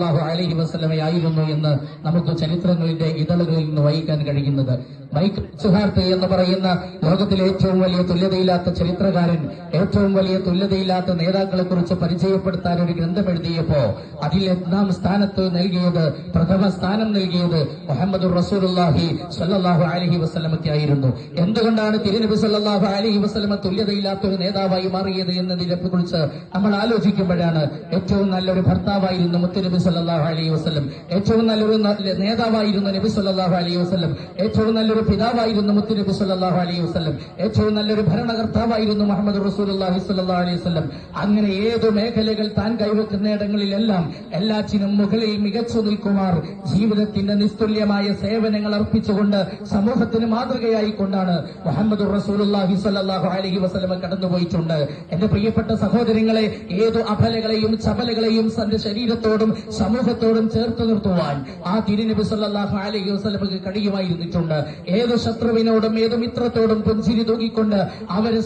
സല്ലല്ലാഹു അലൈഹി വസ്ലമയായിരുന്നു എന്ന് നമുക്ക് ചരിത്രങ്ങളുടെ ഇതളുകളിൽ നിന്ന് വഹിക്കാൻ കഴിയുന്നത്. മൈക്ക് സുഹാർത്തി എന്ന് പറയുന്ന ലോകത്തിലെ ഏറ്റവും വലിയ തുല്യതയില്ലാത്ത ചരിത്രകാരൻ ഏറ്റവും വലിയ തുല്യതയില്ലാത്ത നേതാക്കളെ കുറിച്ച് പരിചയപ്പെടുത്താൻ ഒരു ഗ്രന്ഥം എഴുതിയപ്പോ അതിൽ ഒന്നാം സ്ഥാനത്ത് നൽകിയത് പ്രഥമ സ്ഥാനം നൽകിയത് മുഹമ്മദ് റസൂലുള്ളാഹി സല്ലാഹു അലഹി വസ്ലമയ്ക്കായിരുന്നു എന്തുകൊണ്ടാണ് തിരുനബി സല്ലാഹു അലഹി വസ്ലമ തുല്യതയില്ലാത്ത ഒരു നേതാവായി മാറിയത് എന്നതിനെ കുറിച്ച് നമ്മൾ ആലോചിക്കുമ്പോഴാണ് ഏറ്റവും നല്ലൊരു ഭർത്താവായിരുന്നു മുത്തുനബി സല്ലല്ലാഹു അലൈഹി വസ്ലം ഏറ്റവും നല്ലൊരു നേതാവായിരുന്നു നബി സല്ലല്ലാഹു അലൈഹി വസ്ലം ഏറ്റവും നല്ലൊരു പിതാവായിരുന്നു മുത്തു നബി സല്ലാഹു അലൈഹി വസ്ലം ഏറ്റവും നല്ലൊരു ഭരണകർത്താവായിരുന്നു മുഹമ്മദ് റസൂലുള്ളാഹി സല്ലാ അലൈഹി വസ്ലം അങ്ങനെ ഏതു മേഖലകൾ താൻ കൈവക്കുന്ന ഇടങ്ങളിലെല്ലാം എല്ലാറ്റിനും മുകളിൽ മികച്ചു നിൽക്കുമാർ ജീവിതത്തിന്റെ നിസ്തുല്യമായ സേവനങ്ങൾ അർപ്പിച്ചുകൊണ്ട് സമൂഹത്തിന് മാതൃകയായി കൊണ്ടാണ് മുഹമ്മദ് റസൂലുള്ളാഹി സ്വല്ലല്ലാഹു അലൈഹി വസ്ലമ കടന്നുപോയിട്ടുണ്ട്. എന്റെ പ്രിയപ്പെട്ട സഹോദരങ്ങളെ ഏതു അഫലകളെയും ചപലകളെയും തന്റെ ശരീരത്തോടും സമൂഹത്തോടും ചേർത്ത് നിർത്തുവാൻ ആ തിരുനബി സല്ലാഹു അലൈഹി വസ്ലമക്ക് കഴിയുമായിരുന്നിട്ടുണ്ട്. ഏത് ശത്രുവിനോടും ഏത് മിത്രത്തോടും പുഞ്ചിരി തൂക്കിക്കൊണ്ട് അവരെ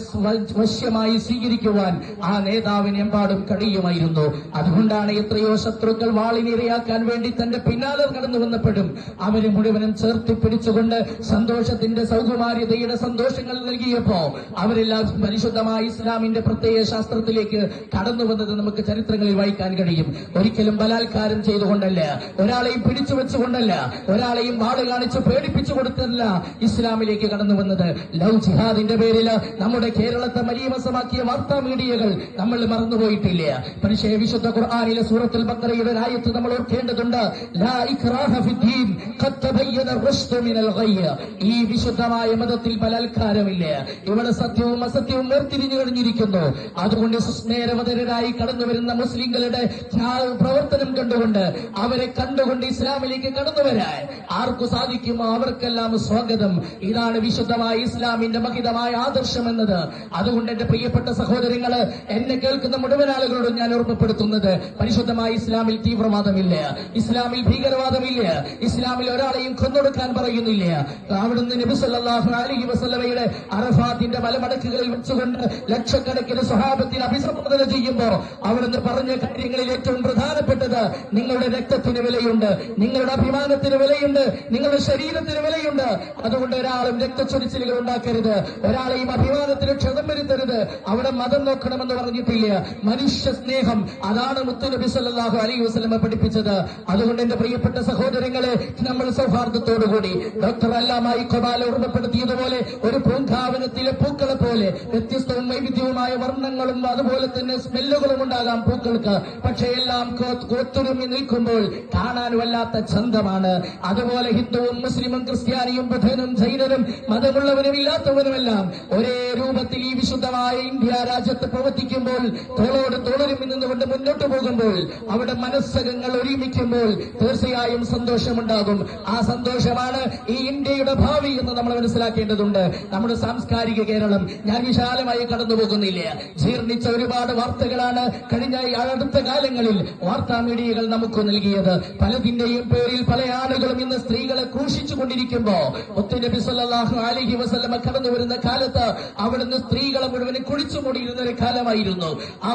വശ്യമായി സ്വീകരിക്കുവാൻ ആ നേതാവിന് എമ്പാടും കഴിയുമായിരുന്നു. അതുകൊണ്ടാണ് എത്രയോ ശത്രുക്കൾ വാളിനിരയാക്കാൻ വേണ്ടി തന്റെ പിന്നാലെ കടന്നു വന്നപ്പോഴും അവരെ മുഴുവനും ചേർത്ത് പിടിച്ചുകൊണ്ട് സന്തോഷത്തിന്റെ സൗകുമാര്യതയുടെ സന്തോഷങ്ങൾ നൽകിയപ്പോ അവരെല്ലാം പരിശുദ്ധമായ ഇസ്ലാമിന്റെ പ്രത്യയ ശാസ്ത്രത്തിലേക്ക് കടന്നു വന്നത് നമുക്ക് ചരിത്രങ്ങളിൽ വായിക്കാൻ കഴിയും. ഒരിക്കലും ബലാത്കാരം ചെയ്തുകൊണ്ടല്ല ഒരാളെയും പിടിച്ചു വെച്ചുകൊണ്ടല്ല ഒരാളെയും വാട് കാണിച്ച് പേടിപ്പിച്ചു കൊടുത്തല്ല ഇസ്ലാമിലേക്ക് കടന്നു വന്നത്. ലവ് ജിഹാദിന്റെ പേരിൽ നമ്മുടെ കേരളത്തെ മലീമസമാക്കിയ വാർത്താ മീഡിയകൾ നമ്മൾ മറന്നുപോയിട്ടില്ല. പക്ഷേ വിശുദ്ധ ഖുർആാനിലെ സൂറത്തുൽ ബക്കറയുടെ രായത്ത് നമ്മൾ ഓർക്കേണ്ടതുണ്ട്. ഈ വിശുദ്ധമായ മതത്തിൽ ബലാത്കാരമില്ല ഇവിടെ സത്യവും അസത്യവും വേർതിരിഞ്ഞു കഴിഞ്ഞിരിക്കുന്നു. അതുകൊണ്ട് സുസ്നേരവതരായി കടന്നു വരുന്ന മുസ്ലിങ്ങളുടെ പ്രവർത്തനം കണ്ടുകൊണ്ട് അവരെ കണ്ടുകൊണ്ട് ഇസ്ലാമിലേക്ക് കടന്നു വരാൻ ആർക്കു സാധിക്കുമോ? അവർക്കെല്ലാം സ്വാഗതം. ഇതാണ് വിശുദ്ധമായ ഇസ്ലാമിന്റെ മഹിതമായ ആദർശം എന്നത്. അതുകൊണ്ട് എന്റെ പ്രിയപ്പെട്ട സഹോദരങ്ങൾ എന്നെ കേൾക്കുന്ന മുഴുവൻ ആളുകളോടും ഞാൻ ഓർമ്മപ്പെടുത്തുന്നത് പരിശുദ്ധമായ ഇസ്ലാമിൽ തീവ്രവാദമില്ല ഇസ്ലാമിൽ ഭീകരവാദമില്ല ഇസ്ലാമിൽ ഒരാളെയും കൊന്നൊടുക്കാൻ പറയുന്നില്ല. അവിടുന്ന് നബി സല്ലല്ലാഹു അലൈഹി വസല്ലമയുടെ അറഫാത്തിന്റെ മലമടക്കുകളിൽ വെച്ചുകൊണ്ട് ലക്ഷക്കണക്കിന് സ്വഭാവത്തിന് അഭിസംബോധന ചെയ്യുമ്പോൾ അവിടുന്ന് പറഞ്ഞ കാര്യങ്ങളിൽ ഏറ്റവും പ്രധാനപ്പെട്ടത് നിങ്ങളുടെ രക്തത്തിന് വിലയുണ്ട് നിങ്ങളുടെ അഭിമാനത്തിന് വിലയുണ്ട് നിങ്ങളുടെ ശരീരത്തിന് വിലയുണ്ട്. അതുകൊണ്ട് ഒരാളും രക്തച്ചൊരിച്ചിലുകൾ ഉണ്ടാക്കരുത്. ഒരാളെയും അഭിമാനത്തിന് ക്ഷതം വരുത്തരുത്. അവിടെ മതം നോക്കണമെന്ന് പറഞ്ഞിട്ടില്ല. മനുഷ്യ സ്നേഹം അതാണ് മുത്തുനബി സല്ലാഹു അലൈഹി വസ്ലമ പഠിപ്പിച്ചത്. അതുകൊണ്ട് എന്റെ പ്രിയപ്പെട്ട സഹോദരങ്ങളെ നമ്മൾ സൗഹാർദ്ദത്തോടുകൂടി ഡോക്ടർ അല്ലാമായി കൊബാല ഓർമ്മപ്പെടുത്തിയതുപോലെ ഒരു പൂങ്കാവനത്തിലെ പൂക്കളെ പോലെ വ്യത്യസ്തവും വൈവിധ്യവുമായ വർണങ്ങളും അതുപോലെ തന്നെ സ്മെല്ലുകളും ഉണ്ടാകാം പൂക്കൾക്ക്. പക്ഷേ എല്ലാം കോ- ഒത്തൊരുമി നിൽക്കുമ്പോൾ കാണാൻ വല്ലാത്ത ചന്തമാണ്. അതുപോലെ ഹിന്ദുവും മുസ്ലിമും ക്രിസ്ത്യാനിയും ബുദ്ധനും ജൈനനും മതമുള്ളവരും ഇല്ലാത്തവരുമെല്ലാം ഒരേ രൂപത്തിൽ ഈ വിശുദ്ധമായ ഇന്ത്യ രാജ്യത്ത് പ്രവർത്തിക്കുമ്പോൾ തോളോട് തോളൊരുമി നിന്നുകൊണ്ട് മുന്നോട്ട് പോകുമ്പോൾ അവിടെ മനസ്സകങ്ങൾ ഒരുമിക്കുമ്പോൾ തീർച്ചയായും സന്തോഷമുണ്ടാകും. ആ സന്തോഷമാണ് ഈ ഇന്ത്യയുടെ ഭാവി എന്ന് നമ്മൾ മനസ്സിലാക്കേണ്ടതുണ്ട്. നമ്മുടെ സാംസ്കാരിക കേരളം ഞാൻ വിശാലമായി കടന്നു പോകുന്നില്ല ജീർണിച്ച ഒരുപാട് വാർത്തകളാണ് കഴിഞ്ഞ അടുത്ത കാലങ്ങളിൽ വാർത്താ മീഡിയകൾ നമുക്ക് നൽകിയത് പലതിന്റെയും പേരിൽ പല ആളുകളും ഇന്ന് സ്ത്രീകളെ ക്രൂശിച്ചു കൊണ്ടിരിക്കുമ്പോ സല്ലല്ലാഹു അലൈഹി വസല്ലമ കടന്നു വരുന്ന കാലത്ത് അവിടുന്ന് സ്ത്രീകളെ മുഴുവൻ കുഴിച്ചു മൂടിയിരുന്ന ഒരു കാലമായിരുന്നു ആ.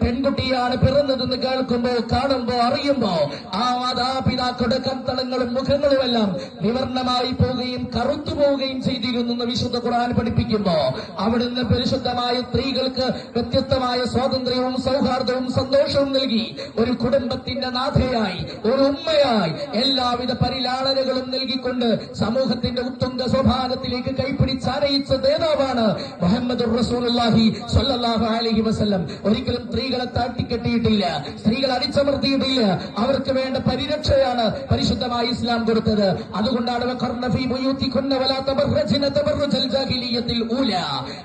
പെൺകുട്ടിയാണ് പിറന്നതെന്ന് കേൾക്കുമ്പോ കാണുമ്പോ അറിയുമ്പോ ആ മാതാപിതാക്കളുടെ കത്തളങ്ങളും മുഖങ്ങളുമെല്ലാം വിവർണമായി പോവുകയും കറുത്തു പോവുകയും ചെയ്തിരുന്നു വിശുദ്ധ ഖുർആൻ പഠിപ്പിക്കുന്നു അവിടുന്ന് പരിശുദ്ധമായ സ്ത്രീകൾക്ക് വ്യത്യസ്തമായ സ്വാതന്ത്ര്യവും സൗഹാർദ്ദവും സന്തോഷവും നൽകി. ഒരു കുടുംബത്തിന്റെ നാഥയായി ഒരു ഉമ്മയായി എല്ലാവിധ പരിലാളനകളും നൽകിക്കൊണ്ട് സമൂഹത്തിന്റെ ഉത്തുംഗ സ്വഭാവത്തിലേക്ക് കൈപ്പിടിച്ചരയിച്ച നേതാവാണ് മുഹമ്മദ് റസൂലുള്ളാഹി സ്വല്ലല്ലാഹു അലൈഹി വസല്ലം. ഒരിക്കലും സ്ത്രീകളെ താട്ടിക്കെട്ടിയിട്ടില്ല സ്ത്രീകൾ അടിച്ചമർത്തിയിട്ടില്ല. അവർക്ക് വേണ്ട പരിരക്ഷയാണ് പരിശുദ്ധമായി ഇസ്ലാം കൊടുത്തത്. അതുകൊണ്ടാണ്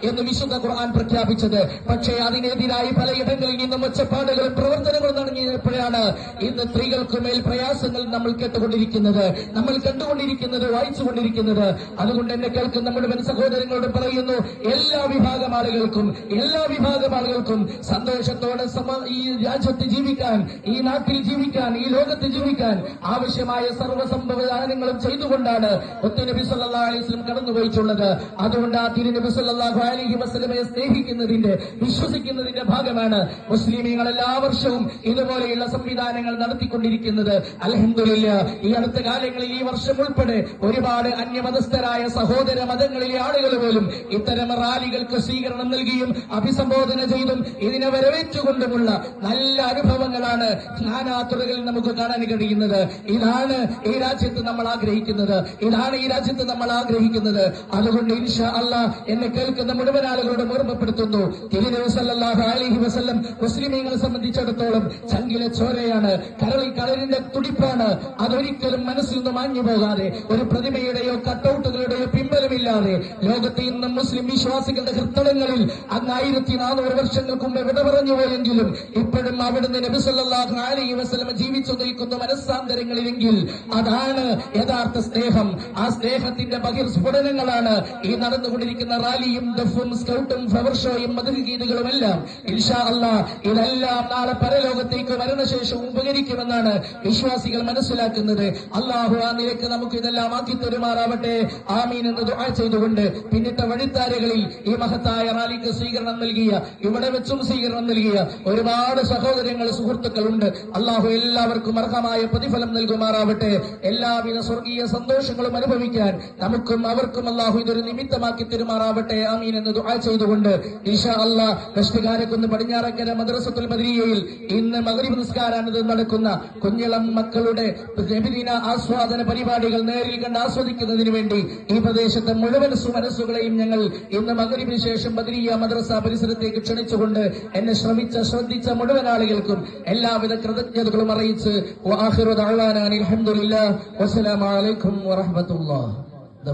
എന്ന് വിശുദ്ധ ഖുർആൻ പ്രഖ്യാപിച്ചത്. പക്ഷേ അതിനെതിരായി പലയിടങ്ങളിൽ നിന്നും ഒച്ചപ്പാടുകളും പ്രവർത്തനങ്ങളും നടങ്ങിയപ്പോഴാണ് ഇന്ന് സ്ത്രീകൾക്ക് മേൽ പ്രയാസങ്ങൾ നമ്മൾ കേട്ടുകൊണ്ടിരിക്കുന്നത്. നമ്മൾ കണ്ടുകൊണ്ടിരിക്കുന്നത് വായിച്ചുകൊണ്ടിരിക്കുന്നത്. അതുകൊണ്ട് എന്നെ കേൾക്കുന്ന നമ്മുടെ സഹോദരങ്ങളോട് പറയുന്നു എല്ലാ വിഭാഗം ആളുകൾക്കും എല്ലാ വിഭാഗം ആളുകൾക്കും സന്തോഷത്തോടെ ഈ രാജ്യത്ത് ജീവിക്കാൻ ഈ നാട്ടിൽ ജീവിക്കാൻ ഈ ലോകത്ത് ജീവിക്കാൻ ആവശ്യമായ സർവസംഭവദാനങ്ങളും ചെയ്തുകൊണ്ടാണ് ഒത്തിരി അലൈഹി കടന്നുപോയിട്ടുള്ളത്. അതുകൊണ്ട് ആ തിരുനബി സല്ലല്ലാഹു അലൈഹി വസല്ലമയെ സ്നേഹിക്കുന്നതിന്റെ വിശ്വസിക്കുന്നതിന്റെ ഭാഗമാണ് മുസ്ലിമീങ്ങൾ എല്ലാ വർഷവും ഇതുപോലെയുള്ള സംവിധാനങ്ങൾ നടത്തിക്കൊണ്ടിരിക്കുന്നത്. അലഹമില്ല ഈ അടുത്ത കാലങ്ങളിൽ ഈ വർഷം ഉൾപ്പെടെ ഒരുപാട് അന്യമതസ്ഥരായ സഹോദര മതങ്ങളിലെ ആളുകൾ പോലും ഇത്തരം റാലികൾക്ക് സ്വീകരണം നൽകിയും അഭിസംബോധന ചെയ്തും ഇതിനെ വരവേറ്റുകൊണ്ടുമുള്ള നല്ല അനുഭവങ്ങളാണ് നാനാതുറകളിൽ നമുക്ക് കാണാൻ കഴിയുന്നത്. ഇതാണ് ഈ രാജ്യത്ത് നമ്മൾ ആഗ്രഹിക്കുന്നത്. ഇതാണ് ഈ രാജ്യത്ത് നമ്മൾ ആഗ്രഹിക്കുന്നത്. അതുകൊണ്ട് ഇൻഷാ അല്ല എന്നെ കേൾക്കുന്ന മുഴുവൻ ആളുകളോടും ഓർമ്മപ്പെടുത്തുന്നു. തിരുനബി സല്ലല്ലാഹു അലൈഹി വസല്ലം മുസ്ലിമീങ്ങളെ സംബന്ധിച്ചിടത്തോളം ചങ്കിലെ ചോരയാണ് കരളിൽ കളരിന്റെ തുടിപ്പാണ്. അതൊരിക്കലും മനസ്സിൽ നിന്ന് മാഞ്ഞു പോകാതെ ഒരു പ്രതിമയുടെയോ കട്ടൌട്ടുകളുടെയോ പിമ്പലമില്ലാതെ ലോകത്തെ ഇന്നും മുസ്ലിം വിശ്വാസികളുടെ ഹൃത്തടങ്ങളിൽ അന്ന് ആയിരത്തി നാനൂറ് വർഷങ്ങൾക്ക് മുമ്പ് വിട പറഞ്ഞു പോയെങ്കിലും ഇപ്പോഴും അവിടുന്ന് നബി സല്ലല്ലാഹു അലൈഹി വസല്ലം ജീവിച്ചു നിൽക്കുന്ന മനസ്സാന്തരങ്ങളിലെങ്കിൽ അതാണ് യഥാർത്ഥ സ്നേഹം. ആ സ്നേഹത്തിന്റെ ബഹിർസ്ഫുടനങ്ങളാണ് ഈ നടന്നുകൊണ്ടിരിക്കുന്ന റാലിയും ദഫും സ്കൗട്ടും ഫ്ലവർ ഷോയും മധുരഗീതകളും എല്ലാം ഇൻഷാ അല്ലാ ഇതെല്ലാം നാളെ പരലോകത്തേക്ക് മരണശേഷം ഉപകരിക്കുമെന്നാണ് വിശ്വാസികൾ മനസ്സിലാക്കുന്നത്. അള്ളാഹു ആ നിലയ്ക്ക് നമുക്ക് ഇതെല്ലാം ആക്കി തരുമാറാവട്ടെ. ആമീൻ എന്ന് ദുആ ചെയ്തുകൊണ്ട് പിന്നിട്ട വഴിത്താരകളിൽ ഈ മഹത്തായ റാലിക്ക് സ്വീകരണം നൽകിയ ഇവിടെ വെച്ചും സ്വീകരണം നൽകിയ ഒരുപാട് സഹോദരങ്ങൾ സുഹൃത്തുക്കളുണ്ട്. അള്ളാഹു എല്ലാവർക്കും അർഹമായ പ്രതിഫലം നൽകുമാറാവട്ടെ. എല്ലാവിധ സ്വർഗീയ സന്തോഷങ്ങളും അനുഭവിക്കാൻ നമുക്കും അവർക്കും അള്ളാഹു ഇതൊരു നിമിത്തമാക്കി തരുമാറാവട്ടെ. ആമീൻ എന്ന് ദുആ ചെയ്തുകൊണ്ട് ഇഷ അല്ലാ കഷ്ടികാരക്കുന്ന് പടിഞ്ഞാറക്കര മദ്രസത്തുൽ മദരിയയിൽ ഇന്ന് മഗ്രിബ് നിസ്കാരാനത് നടക്കുന്ന കുഞ്ഞിളം മക്കളുടെ രബിദിന ആസ്വാദന പരിപാടികൾ നേരിൽ കണ്ട് ആസ്വദിക്കുന്നതിന് വേണ്ടി ഈ പ്രദേശത്തെ മുഴുവൻ സുമനസ്സുകളെയും ഞങ്ങൾ ഇന്ന് മകരിവിന് ശേഷം ബദരിയ മദ്രസ പരിസരത്തേക്ക് ക്ഷണിച്ചുകൊണ്ട് എന്നെ ശ്രമിച്ച ശ്രദ്ധിച്ച മുഴുവൻ ആളുകൾക്കും എല്ലാവിധ കൃതജ്ഞതകളും അറിയിച്ച് വആഖിറു വസ്സലാമലൈക്കും അനിൽ